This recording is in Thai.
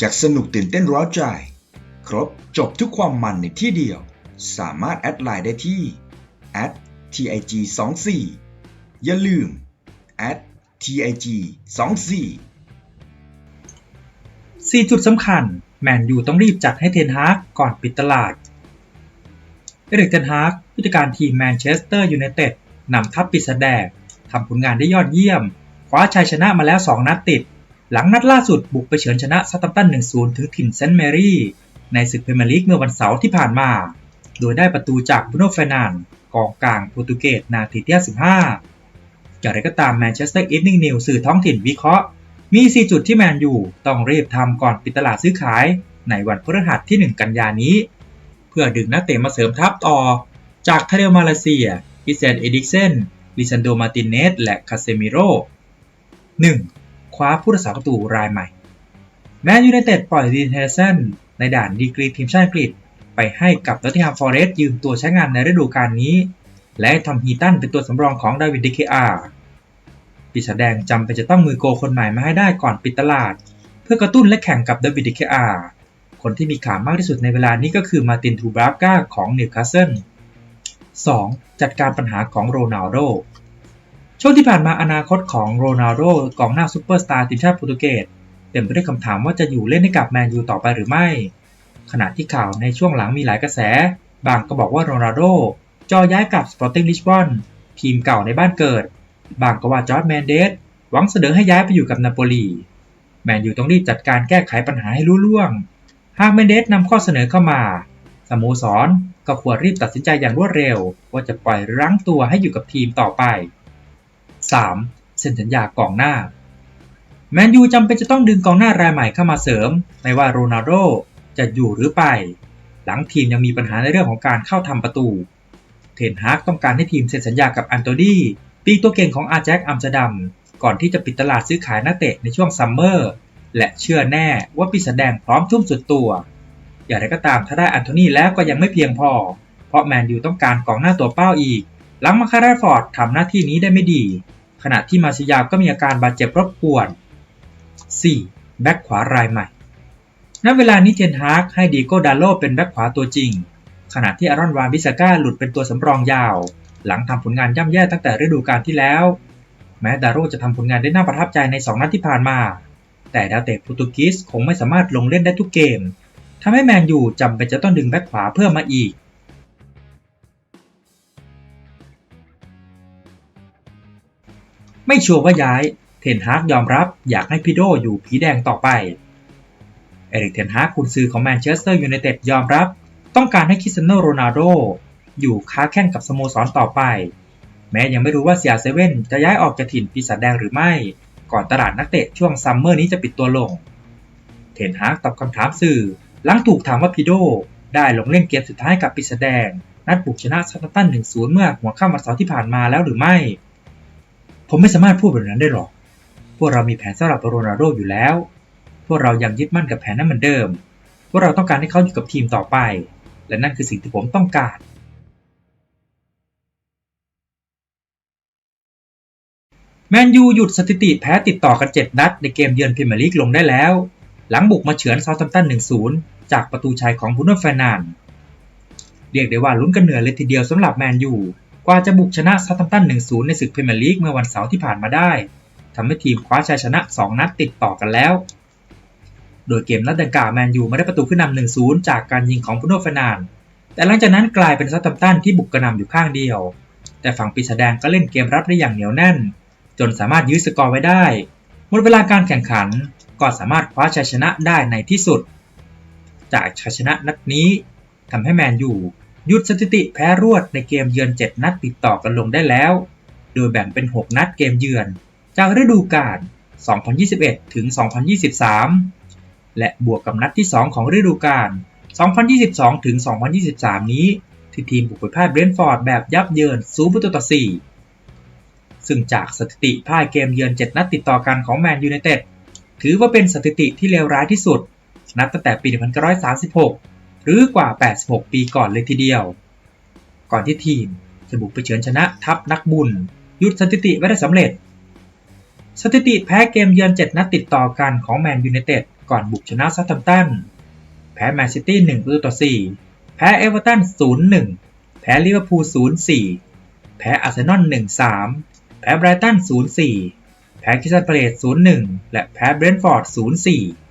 จากสนุกตื่นเต้นร้าวใจ ครบจบทุกความมันในที่เดียว สามารถแอดไลน์ได้ที่ @tig 2 4อย่าลืม @tig 2 4 4จุดสำคัญ แมนยูต้องรีบจัดให้เทนฮากก่อนปิดตลาด เอริกเทนฮากผู้จัดการทีมแมนเชสเตอร์ยูไนเต็ดนำทัพปิดแสดงทำผลงานได้ยอดเยี่ยม คว้าชัยชนะมาแล้ว 2 นัดติด หลังนัดล่าสุดบุกไปเฉือนชนะซัตตัมตัน 1-0 ถึงถิ่นเซนต์แมรี่ในศึกพรีเมียร์ลีกเมื่อวันเสาร์ที่ผ่านมา โดยได้ประตูจากบรูโน่เฟนันกองกลางโปรตุเกสนาทีที่15อย่างไรก็ตามแมนเชสเตอร์อีฟนิ่งนิวสื่อท้องถิ่นวิเคราะห์ มี 4 จุดที่แมนยูต้องรีบทำก่อนปิดตลาดซื้อขายในวันพฤหัสที่ 1 กันยานี้ เพื่อดึงนักเตะมาเสริมทัพต่อ จากทาเดลมาเลเซียอิเซนเอดิกเซนลิซันโดมาตินเนสและคาเซมิโร่ 1. คว้าผู้รักษาประตูรายใหม่ แมนยูไนเต็ดปล่อยดีเทเซนในด่านดีกรีทีมชาติอังกฤษ ไปให้กับนอตติงแฮมฟอร์เรสต์ยืมตัวใช้งานในฤดูกาลนี้ และทำฮีตันเป็นตัวสำรองของดาวิดดิเคอาปีศาจแดงจำเป็นจะต้องมือโกคนใหม่มาให้ได้ก่อนปิดตลาด เพื่อกระตุ้นและแข่งกับดาวิดดิเคอาคนที่มีขามากที่สุดในเวลานี้ก็คือมาตินทูบราฟกาของนิวคาสเซิล 2. จัดการปัญหาของโรนัลโด ช่วงที่ผ่านมาอนาคตของโรนัลโดกองหน้าซูเปอร์สตาร์ทีมชาติโปรตุเกสเต็มไปด้วยคำถามว่าจะอยู่เล่นให้กับแมนยูต่อไปหรือไม่ ขณะที่ข่าวในช่วงหลังมีหลายกระแส บางก็บอกว่าโรนัลโดจอย้ายกับสปอร์ติ้งลิชบอนทีมเก่าในบ้านเกิด บางก็ว่าจอร์ดแมนเดสหวังเสนอให้ย้ายไปอยู่กับนาโปลีแมนยูต้องรีบจัดการแก้ไขปัญหาให้รู้ล่วง หากแมนเดสนำข้อเสนอเข้ามา สโมสรก็ควรรีบตัดสินใจอย่างรวดเร็ว ว่าจะปล่อยรั้งตัวให้อยู่กับทีมต่อไป 3. เซ็นสัญญากองหน้า แมนยูจำเป็นจะต้องดึงกองหน้ารายใหม่เข้ามาเสริม ไม่ว่าโรนัลโดจะอยู่หรือไป หลังทีมยังมีปัญหาในเรื่องของการเข้าทำประตู เทนฮากต้องการให้ทีมเซ็นสัญญากับอันโตนีปีตัวเก่งของอาแจ็คอัมสเตอร์ดัม ก่อนที่จะปิดตลาดซื้อขายนักเตะในช่วงซัมเมอร์ และเชื่อแน่ว่าปีศาจแดงพร้อมทุ่มสุดตัว อย่างไรก็ตามถ้าได้อันโทนีแล้วก็ยังไม่เพียงพอ เพราะแมนยูต้องการกองหน้าตัวเป้าอีก หลังมาคาราฟอร์ดทำหน้าที่นี้ได้ไม่ดี ขณะที่มาซิยาก็มีอาการบาดเจ็บรบกวน 4. แบ็คขวารายใหม่ ณ เวลานี้เทนฮากให้ดีโกดาโลเป็นแบ็คขวาตัวจริง ขณะที่อารอนวานบิสก้าหลุดเป็นตัวสำรองยาว หลังทำผลงานย่ำแย่ตั้งแต่ฤดูกาลที่แล้ว แม้ดาโรจะทำผลงานได้น่าประทับใจใน 2 นัดที่ผ่านมา แต่ดาวเตะโปรตุเกสคงไม่สามารถลงเล่นได้ทุกเกมทำให้แมนยูจำเป็นจะต้องดึงแบ็คขวาเพิ่มมาอีก ไม่ชัวร์ว่าย้าย เทนฮากยอมรับอยากให้พิโดอยู่ผีแดงต่อไป เอริกเทนฮากคุณซื้อของแมนเชสเตอร์ยูไนเต็ดยอมรับ ต้องการให้คริสเตียโนโรนัลโดอยู่ค้าแข่งกับสโมสรต่อไป แม้ยังไม่รู้ว่าเซียเซเว่นจะย้ายออกจากถิ่นปีศาจแดงหรือไม่ ก่อนตลาดนักเตะช่วงซัมเมอร์นี้จะปิดตัวลง เทนฮากตอบคำถามสื่อ หลังถูกถามว่าพิโดได้ลงเล่นเกมสุดท้ายกับปีศาจแดง นัดบุกชนะซัตตัน1-0 เมื่อหัวค่ำวันเสาร์ที่ผ่านมาแล้วหรือไม่ ผมไม่สามารถพูดแบบนั้นได้หรอก พวกเรามีแผนสำหรับโรนัลโดอยู่แล้ว พวกเรายังยึดมั่นกับแผนนั้นเหมือนเดิม พวกเราต้องการให้เขาอยู่กับทีมต่อไป และนั่นคือสิ่งที่ผมต้องการ แมนยูหยุดสถิติแพ้ติดต่อกัน 7 นัด ในเกมเยือนพรีเมียร์ลีกลงได้แล้ว หลังบุกมาเฉือนเซาท์แฮมตัน 1-0 จากประตูชัยของบรูโน่เฟร์นันเรียกได้ว่าลุ้นกันเหนื่อยเลยทีเดียวสำหรับแมนยู กว่าจะบุกชนะซาท์แฮมตัน 1-0 ในศึกพรีเมียร์ลีกเมื่อวันเสาร์ที่ผ่านมาได้ทำให้ทีมคว้าชัยชนะ 2 นัดติดต่อกันแล้ว โดยเกมนัดดังกล่าวแมนยูไม่ได้ประตูขึ้นนำ 1-0 จากการยิงของบรูโน่ฟนันแต่หลังจากนั้นกลายเป็นซาท์แฮมตันที่บุกกระนำอยู่ข้างเดียว แต่ฝั่งปีศาจแดงก็เล่นเกมรับได้อย่างเหนียวแน่น จนสามารถยื้อสกอร์ไว้ได้ หมดเวลาการแข่งขันก็สามารถคว้าชัยชนะได้ในที่สุด จากชัยชนะนัดนี้ทำให้แมนยู หยุดสถิติแพ้รวดในเกมเยือน 7 นัดติดต่อกันลงได้แล้ว โดยแบ่งเป็น 6 นัดเกมเยือน จากฤดูกาล 2021 ถึง 2023 และบวกกับนัดที่ 2 ของฤดูกาล 2022 ถึง 2023 นี้ ที่ทีมบุกไปพ่ายเบรนท์ฟอร์ดแบบยับเยิน0ประตูต่อ 4 ซึ่งจากสถิติพ่ายเกมเยือน 7 นัดติดต่อกันของแมนยูไนเต็ดถือว่าเป็นสถิติที่เลวร้ายที่สุด นับตั้งแต่ปี 1936 หรือกว่า 86 ปีก่อนเลยทีเดียว ก่อนที่ทีมจะบุกไปเฉือนชนะทัพนักบุญ ยุดสถิติไว้ได้สำเร็จ สถิติแพ้เกมเยือน 7 นัดติดต่อกันของแมนยูไนเต็ดก่อนบุกชนะซัตแตมตัน แพ้แมนซิตี้1ประตูต่อ 4 แพ้เอเวอร์ตัน 0-1 แพ้ลิเวอร์พูล 0-4 แพ้อาร์เซนอล 1-3 แพ้ไบรตัน 0-4 แพ้คิสตัลพาเลซ0-1 และแพ้เบรนท์ฟอร์ด 0-4